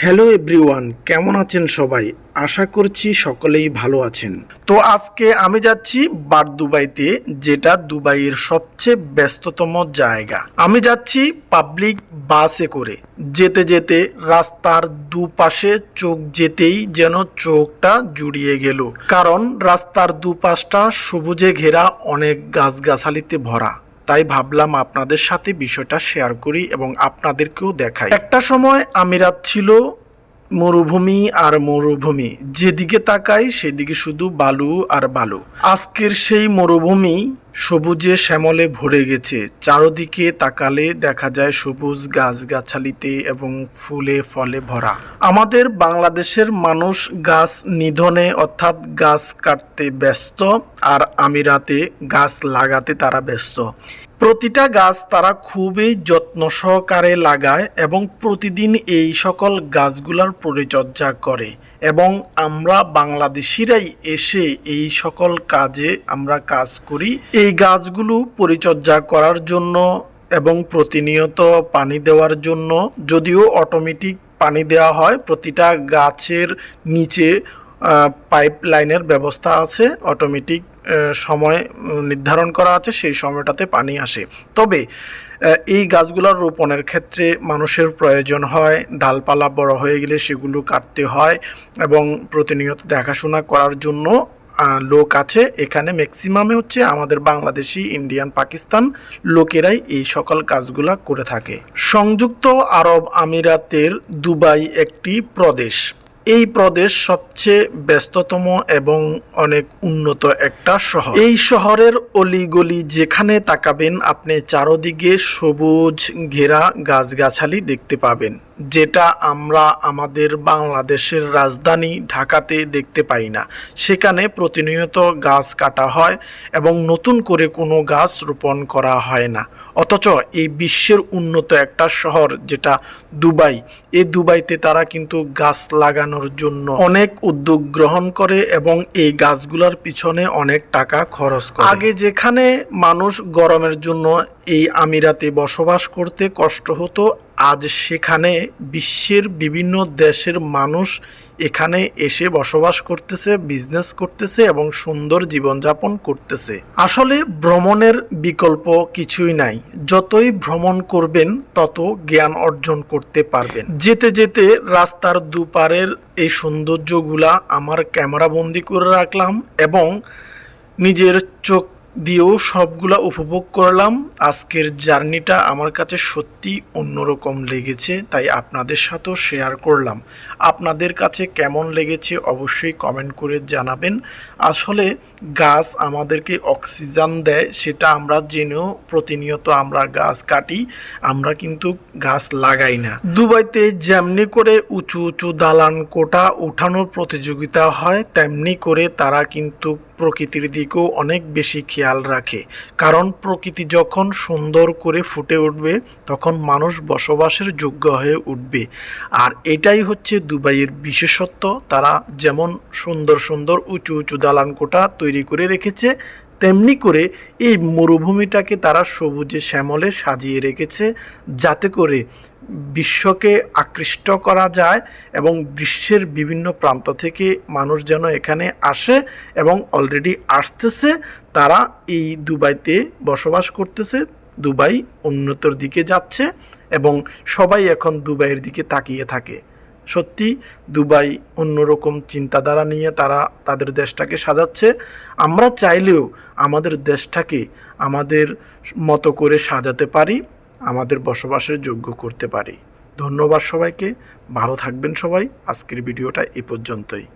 Hello everyone কেমন আছেন সবাই? আশা করছি সকলেই ভালো আছেন। তো আজকে আমি যাচ্ছি বার দুবাইতে, যেটা দুবাইয়ের সবচেয়ে ব্যস্ততম জায়গা। আমি যাচ্ছি পাবলিক বাসে করে। যেতে যেতে রাস্তার দুপাশে চোখ যেতেই যেন চোখটা জুড়িয়ে গেল। কারণ রাস্তার দুপাশটা সবুজে ঘেরা অনেক গাছগাছালিতে ভরা। তাই ভাবলাম আপনাদের সাথে বিষয়টা শেয়ার করি এবং আপনাদেরকেও দেখাই। একটা সময় আমিরাত ছিল মরুভূমি আর মরুভূমি, যেদিকে তাকাই সেদিকে শুধু বালু আর বালু। আজকের সেই মরুভূমি সবুজে শ্যামলে ভরে গেছে। চারদিকে তাকালে দেখা যায় সবুজ গাছগাছালিতে এবং ফুলে ফলে ভরা। আমাদের বাংলাদেশের মানুষ গাছ নিধনে অর্থাৎ গাছ কাটতে ব্যস্ত, আর আমিরাতে গাছ লাগাতে তারা ব্যস্ত। প্রতিটা গাছ তারা খুবই যত্ন সহকারে লাগায় এবং প্রতিদিন এই সকল গাছগুলোর পরিচর্যা করে। এবং আমরা বাংলাদেশিরাই এসে এই সকল কাজে আমরা কাজ করি। এই গাছগুলো পরিচর্যা করার জন্য এবং প্রতিনিয়ত পানি দেওয়ার জন্য, যদিও অটোমেটিক পানি দেওয়া হয়, প্রতিটা গাছের নিচে পাইপ লাইনের ব্যবস্থা আছে অটোমেটিক সময় নির্ধারণ করা আছে, সেই সময়টাতে পানি আসে। তবে এই গাছগুলোর রোপণের ক্ষেত্রে মানুষের প্রয়োজন হয়, ডালপালা বড় হয়ে গেলে সেগুলো কাটতে হয় এবং প্রতিনিয়ত দেখাশোনা করার জন্য লোক আছে। এখানে ম্যাক্সিমামে হচ্ছে আমাদের বাংলাদেশি ইন্ডিয়ান পাকিস্তান লোকেরাই এই সকল কাজগুলা করে থাকে। সংযুক্ত আরব আমিরাতের দুবাই একটি প্রদেশ। এই প্রদেশ সবচেয়ে ব্যস্ততম এবং অনেক উন্নত একটা শহর। এই শহরের অলিগলি যেখানে তাকাবেন, আপনি চারদিকে সবুজ ঘেরা গাছগাছালি দেখতে পাবেন। যেটা আমরা আমাদের বাংলাদেশের রাজধানী ঢাকাতে দেখতে পাই না। সেখানে প্রতিনিয়ত গাছ কাটা হয় এবং নতুন করে কোনো গাছ রোপণ করা হয় না। অথচ এই বিশ্বের উন্নত একটা শহর যেটা দুবাই এই দুবাইতে তারা কিন্তু গাছ লাগানোর জন্য অনেক উদ্যোগ গ্রহণ করে এবং এই গাছগুলোর পিছনে অনেক টাকা খরচ করে। আগে যেখানে মানুষ গরমের জন্য এই আমিরাতে বসবাস করতে কষ্ট হতো আজ সেখানে বিশ্বের বিভিন্ন দেশের মানুষ এখানে এসে বসবাস করতেছে বিজনেস করতেছে এবং সুন্দর জীবনযাপন করতেছে। আসলে ভ্রমণের বিকল্প কিছুই নাই। যতই ভ্রমণ করবেন, তত জ্ঞান অর্জন করতে পারবেন। যেতে যেতে রাস্তার দুপারের এই সৌন্দর্যগুলা আমার ক্যামেরাবন্দি করে রাখলাম এবং নিজের চোখ দিয়েও সবগুলা উপভোগ করলাম। আজকের জার্নিটা আমার কাছে সত্যি অন্যরকম লেগেছে, তাই আপনাদের সাথেও শেয়ার করলাম। আপনাদের কাছে কেমন লেগেছে অবশ্যই কমেন্ট করে জানাবেন। আসলে গাছ আমাদেরকে অক্সিজেন দেয়, সেটা আমরা জেনেও প্রতিনিয়ত আমরা গাছ কাটি, আমরা কিন্তু গাছ লাগাই না। দুবাইতে যেমনি করে উঁচু উঁচু দালান কোটা উঠানোর প্রতিযোগিতা হয়, তেমনি করে তারা কিন্তু প্রকৃতির দিকেও অনেক বেশি খেয়াল রাখে। কারণ প্রকৃতি যখন সুন্দর করে ফুটে উঠবে, তখন মানুষ বসবাসের যোগ্য হয়ে উঠবে। আর এটাই হচ্ছে দুবাইয়ের বিশেষত্ব। তারা যেমন সুন্দর সুন্দর উঁচু উঁচু দালান কোটা তৈরি করে রেখেছে, তেমনি করে এই মরুভূমিটাকে তারা সবুজে শ্যামলে সাজিয়ে রেখেছে, যাতে করে বিশ্বকে আকৃষ্ট করা যায় এবং বিশ্বের বিভিন্ন প্রান্ত থেকে মানুষ যেন এখানে আসে এবং অলরেডি আসতেছে, তারা এই দুবাইতে বসবাস করতেছে, দুবাই উন্নতর দিকে যাচ্ছে এবং সবাই এখন দুবাইয়ের দিকে তাকিয়ে থাকে। সত্যি, দুবাই অন্যরকম চিন্তাধারা নিয়ে তারা তাদের দেশটাকে সাজাচ্ছে। আমরা চাইলেও আমাদের দেশটাকে আমাদের মতো করে সাজাতে পারি। আমাদের বসবাসের যোগ্য করতে পারি। ধন্যবাদ সবাইকে। ভালো থাকবেন সবাই। আজকের ভিডিওটা এ পর্যন্তই।